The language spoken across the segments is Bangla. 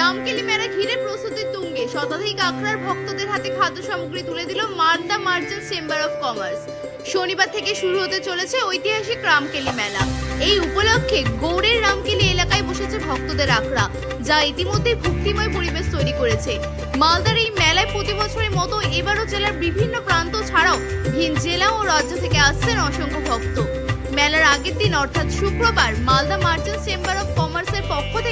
রামকেলি মেলা ঘিরে প্রস্তুতির তুঙ্গে। শতাধিক আখড়ার ভক্তদের হাতে খাদ্য সামগ্রী তুলে দিল Malda merchant chamber of commerce. শনিবার থেকে শুরু হতে চলেছে ঐতিহাসিক রামকেলি মেলা। এই উপলক্ষে গৌড়ের রামকেলি এলাকায় বসেছে ভক্তদের আখড়া, যা ইতিমধ্যেই ভক্তিময় পরিবেশ তৈরি করেছে। মালদার এই মেলায় প্রতি বছরের মতো এবারও জেলার বিভিন্ন প্রান্ত ছাড়াও ভিন জেলা ও রাজ্য থেকে আসছেন অসংখ্য ভক্ত। মেলার আগের দিন, অর্থাৎ শুক্রবার, মালদা মার্চেন্ট চেম্বার অফ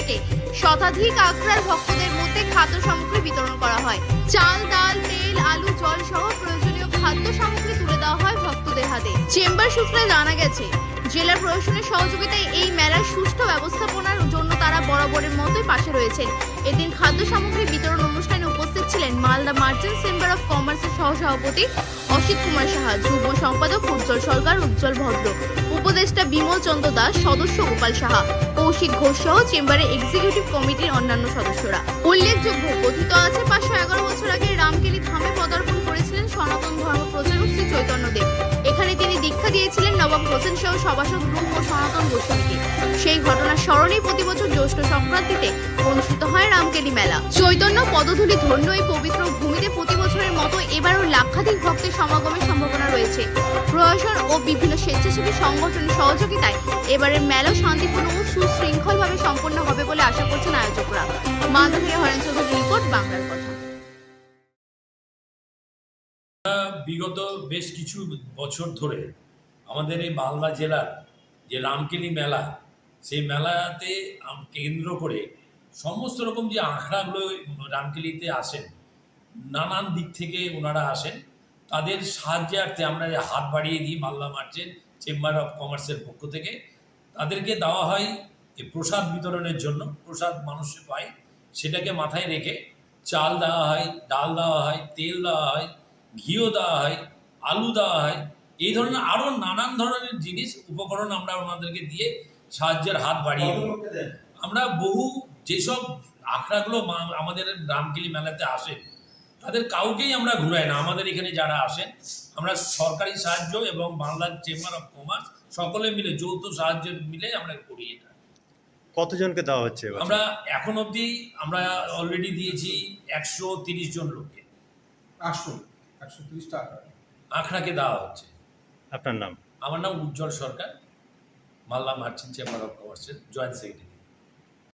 পক্ষ শতাধিক আখড়ার ভক্তদের মধ্যে খাদ্য সামগ্রী বিতরণ করা হয়। চাল, ডাল, তেল, আলু, জল সহ প্রয়োজনীয় খাদ্য সামগ্রী তুলে দেওয়া হয় ভক্তদের হাতে। চেম্বার সূত্রে জানা গেছে, জেলা প্রশাসনের সহযোগিতায় এই মেলার সুষ্ঠু ব্যবস্থাপনার জন্য তারা বরাবরের মতোই পাশে রয়েছেন। এদিন খাদ্য সামগ্রী বিতরণ অনুষ্ঠানে ছিলেন মালদা মার্চেন্ট চেম্বার অফ কমার্সের সহসভাপতি অসিত কুমার সাহা, যুগ্ম সম্পাদক উজ্জ্বল সরকার, উজ্জ্বল ভদ্র। উপদেষ্টা বিমল চন্দ্র দাস, সদস্য গোপাল সাহা। কৌশিক ঘোষ সহ চেম্বারের এক্সিকিউটিভ কমিটির অন্যান্য সদস্যরা। উল্লেখযোগ্য, কথিত আছে, পাঁচশো এগারো বছর আগে রামকেলি ধামে পদার্পণ করেছিলেন সনাতন ধর্ম প্রচারক শ্রী চৈতন্যদেব এখানে তিনি দীক্ষা দিয়েছিলেন নবাব হোসেন সহ সভাসদ রূপ ও সনাতন গোস্বামীকে। সেই ঘটনার স্মরণেই প্রতি বছর জ্যৈষ্ঠ সংক্রান্তিতে অনুষ্ঠিত হয় রামকেলি মেলা। চৈতন্য পদধূলি ধন্য এই পবিত্র ভূমিতে প্রতি বছরের মতো এবারও লাক্ষাধিক ভক্তের সমাগমের সম্ভাবনা রয়েছে। প্রশাসন ও বিভিন্ন স্বেচ্ছাসেবী সংগঠনের সহযোগিতায় এবারের মেলা শান্তিপূর্ণ ও সুশৃঙ্খলভাবে সম্পন্ন হবে বলে আশা করছেন আয়োজকরা। মালদা থেকে হরেন চৌধুরী রিপোর্ট, বাংলার কথা। বিগত বেশ কিছু বছর ধরে আমাদের এই মালদা জেলার যে রামকেলি মেলা সেই মেলাতে কেন্দ্র করে সমস্ত রকম যে আখড়াগুলো রামকেলিতে আসেন, নানান দিক থেকে ওনারা আসেন। তাদের সাহায্যার্থে আমরা হাত বাড়িয়ে দিই মাল্লা মার্চেন্ট চেম্বার অফ কমার্সের পক্ষ থেকে। তাদেরকে দেওয়া হয় প্রসাদ বিতরণের জন্য, প্রসাদ মানুষ পায়, সেটাকে মাথায় রেখে চাল দেওয়া হয়, ডাল দেওয়া হয়, তেল দেওয়া হয়, ঘিও দেওয়া হয়, আলু দেওয়া হয়। এই ধরনের আরও নানান ধরনের জিনিস, উপকরণ আমরা ওনাদেরকে দিয়ে সাহায্যের হাত বাড়িয়ে আমরা বহু যেসব আখড়াগুলো আমাদের রামকেলি মেলাতে আসে তাদের কাউকেই আমরা ঘুরাই না। আমাদের এখানে যারা আসেন আমরা সরকারি সাহায্য এবং বাংলার চেম্বার অফ কমার্স সকলে মিলে যৌথ সাহায্য মিলে আমরা করি এটা। কতজনকে দেওয়া হচ্ছে আমরা এখন অবধি আমরা অলরেডি দিয়েছি একশো তিরিশ জন লোককে। একশো একশো তিরিশ টাকা আখড়াকে দেওয়া হচ্ছে। আপনার নাম? আমার নাম Ujjwal Sarkar. Malda merchant chamber of কমার্সের জয়েন্ট সেক্রেটারি